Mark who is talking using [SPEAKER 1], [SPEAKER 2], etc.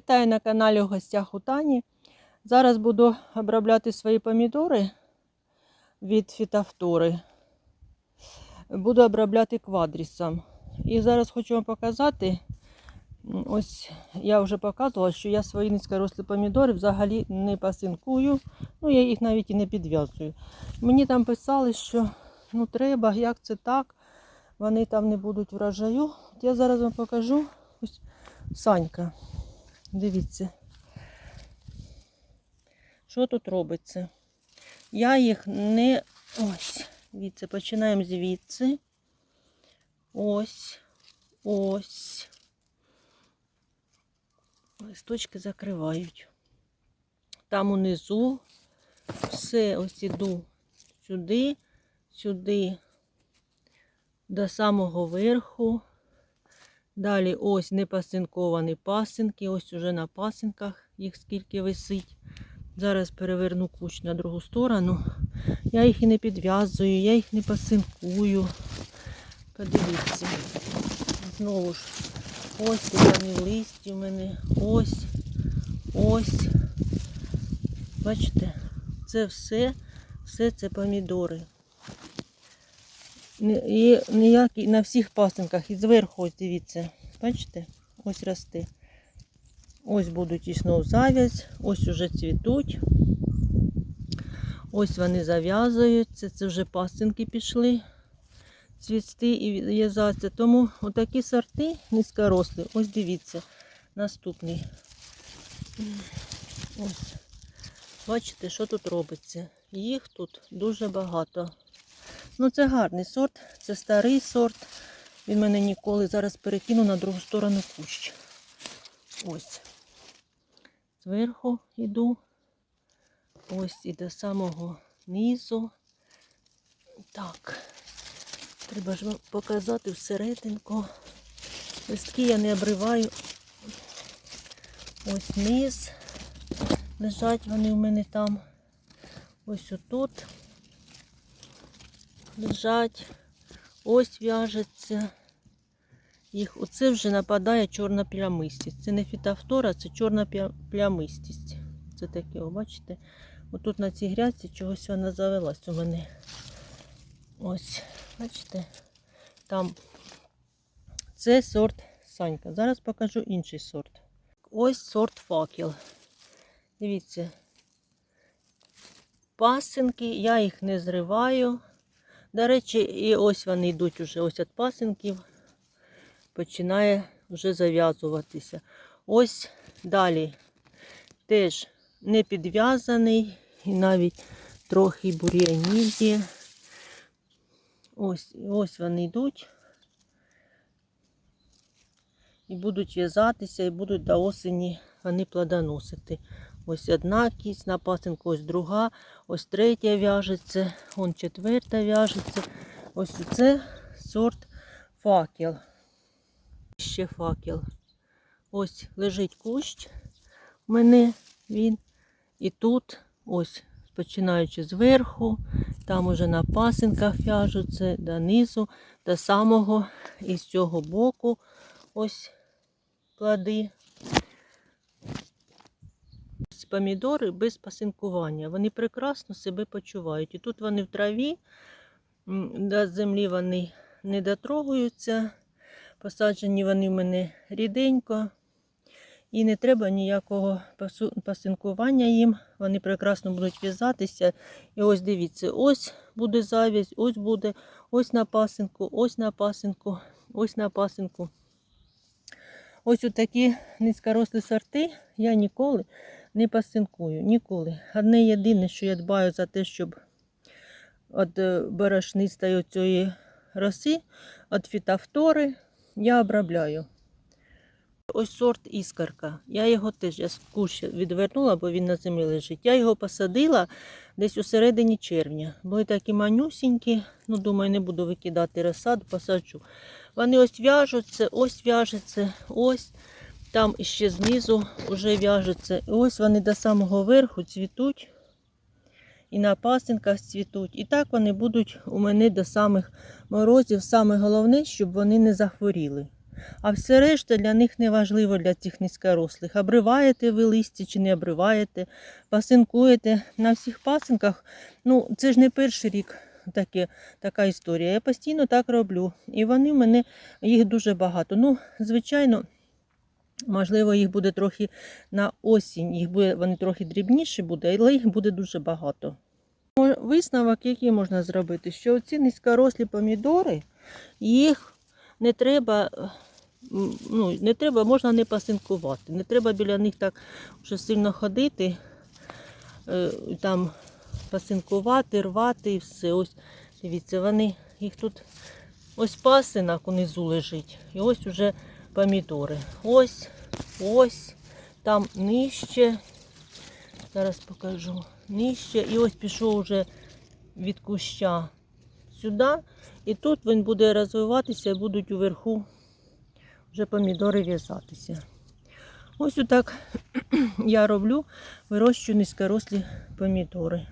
[SPEAKER 1] Вітаю на каналі у гостях у Тані. Зараз буду обробляти свої помідори від фітофтори. Буду обробляти квадрісом. І зараз хочу вам показати. Ось я вже показувала, що я свої низькорослі помідори взагалі не пасинкую. Ну, я їх навіть і не підв'язую. Мені там писали, що ну треба, як це так, вони там не будуть врожаю. Я зараз вам покажу. Ось Санька. Дивіться. Що тут робиться? Я їх не. Ось. Дивіться, починаємо звідси. Ось. Ось. Листочки закривають. Там унизу все ось іду сюди, сюди, до самого верху. Далі ось непасинковані пасинки. Ось уже на пасинках їх скільки висить. Зараз переверну кущ на другу сторону. Я їх і не підв'язую, я їх не пасинкую. Подивіться. Знову ж, ось в листі в мене. Ось, ось. Бачите, це все, все це помідори. І ніякі на всіх пасинках. І зверху, ось дивіться, бачите, ось росте. Ось будуть і завязь, ось уже цвітуть. Ось вони зав'язуються, це вже пасинки пішли цвісти і в'язатися. Тому отакі сорти низькорослі. Ось дивіться, наступний. Ось. Бачите, що тут робиться? Їх тут дуже багато. Ну, це гарний сорт, це старий сорт. Він мене ніколи зараз перекину на другу сторону кущ. Ось. Зверху йду. Ось і до самого низу. Так. Треба ж вам показати всерединку. Листки я не обриваю. Ось низ. Лежать вони в мене там. Ось отут лежать, ось в'яжеться. Їх оце вже нападає чорна плямистість. Це не фітофтора, це чорна пля- плямистість. Це таке, о, бачите? Отут на цій грядці чогось вона завелась у мене. Ось, бачите? Там це сорт Санька. Зараз покажу інший сорт. Ось сорт факел. Дивіться. Пасинки, я їх не зриваю. До речі, і ось вони йдуть уже ось від пасинків, починає вже зав'язуватися. Ось далі теж не підв'язаний і навіть трохи бур'янів. Ось, ось вони йдуть. І будуть в'язатися, і будуть до осені вони плодоносити. Ось одна кість на пасинку, ось друга, ось третя в'яжеться, вон четверта в'яжеться. Ось це сорт факел. Ще факел. Ось лежить кущ у мене він. І тут, ось, починаючи зверху, там уже на пасинках в'яжуться, донизу, до самого і з цього боку ось плоди. Помідори без пасинкування. Вони прекрасно себе почувають. І тут вони в траві, до землі вони не дотрогуються. Посаджені вони в мене ріденько. І не треба ніякого пасинкування їм. Вони прекрасно будуть в'язатися. І ось дивіться, ось буде завязь, ось буде, ось на пасинку, ось на пасинку, ось на пасинку. Ось такі низькорослі сорти я ніколи не пасинкую. Ніколи. Одне єдине, що я дбаю за те, щоб від е, борошнистої цієї роси, від фітофтори, я обробляю. Ось сорт іскорка. Я його теж я з куща відвернула, бо він на землі лежить. Я його посадила десь у середині червня. Були такі манюсінькі, ну думаю, не буду викидати розсаду, посаджу. Вони ось в'яжуться, ось в'яжуться, ось. Там іще знизу вже в'яжуться. Ось вони до самого верху цвітуть. І на пасинках цвітуть. І так вони будуть у мене до самих морозів. Саме головне, щоб вони не захворіли. А все решта для них не важливо для цих низькорослих. Обриваєте ви листя чи не обриваєте, пасинкуєте на всіх пасинках. Ну, це ж не перший рік таке, така історія. Я постійно так роблю. І вони в мене їх дуже багато. Ну, звичайно, можливо, їх буде трохи на осінь, їх буде, вони трохи дрібніші буде, але їх буде дуже багато. Висновок, який можна зробити, що ці низькорослі помідори, їх не треба, е, ну, не треба, можна не пасинкувати. Не треба біля них так вже сильно ходити, е, там пасинкувати, рвати і все. Ось дивіться, вони їх тут ось пасинок унизу лежить. І ось уже помідори. Ось, ось, там нижче. Зараз покажу. Нижче. І ось пішов уже від куща сюди. І тут він буде розвиватися і будуть уверху вже помідори в'язатися. Ось отак я роблю, вирощую низькорослі помідори.